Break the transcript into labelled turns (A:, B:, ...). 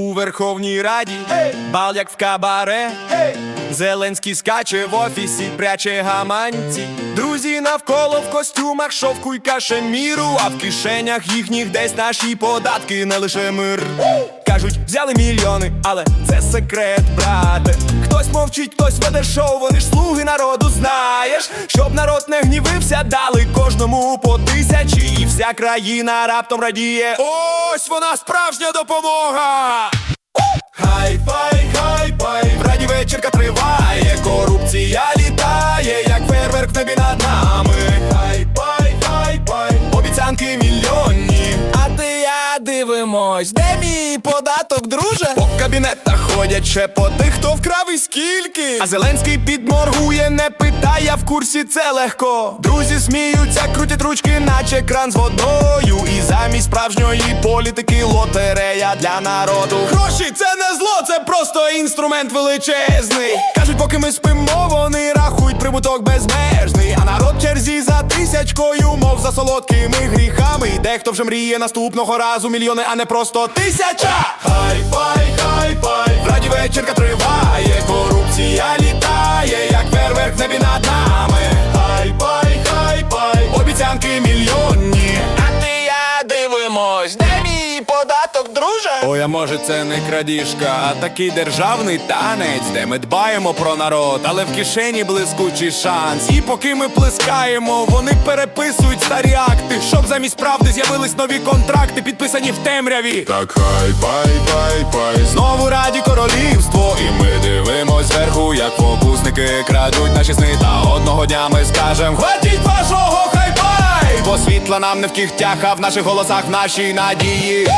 A: У Верховній Раді бал як в кабаре. Зеленський скаче в офісі, пряче гаманці. Друзі навколо в костюмах, шовку й кашеміру, а в кишенях їхніх десь наші податки, не лише мир. Кажуть, взяли мільйони, але це секрет, брате. Хтось мовчить, хтось веде шоу, вони ж слуги народу, знаєш. Щоб народ не гнівився, дали кожному по тисячі, і вся країна раптом радіє. Ось вона справжня допомога. Дивимось, де мій податок, друже? По кабінетах ходять шепоти, хто вкрав і скільки. А Зеленський підморгує, не питає, в курсі це легко. Друзі сміються, крутять ручки, наче кран з водою. І замість справжньої політики лотерея для народу. Гроші це не зло, це просто інструмент величезний. Кажуть, поки ми спимо, вони рахують прибуток безмежний. А народ черзі за тисячкою, мов за солодкими гріхами. І Дехто вже мріє наступного разу мільйони, а не просто тисяча. Хай-фай, хай-фай, раді вечірка триває, корупція літає, як фейерверк в небі над нами. Податок, друже? Ой, а може це не крадіжка, а такий державний танець, де ми дбаємо про народ, але в кишені блискучий шанс. І поки ми плескаємо, вони переписують старі акти, щоб замість правди з'явились нові контракти, підписані в темряві.
B: Так хай бай бай бай
A: Знову раді королівство, і ми дивимось зверху, як фокусники крадуть наші сни. Та одного дня ми скажем Хватіть вашого хай-бай! Бо світла нам не в кігтях, а в наших голосах в нашій надії.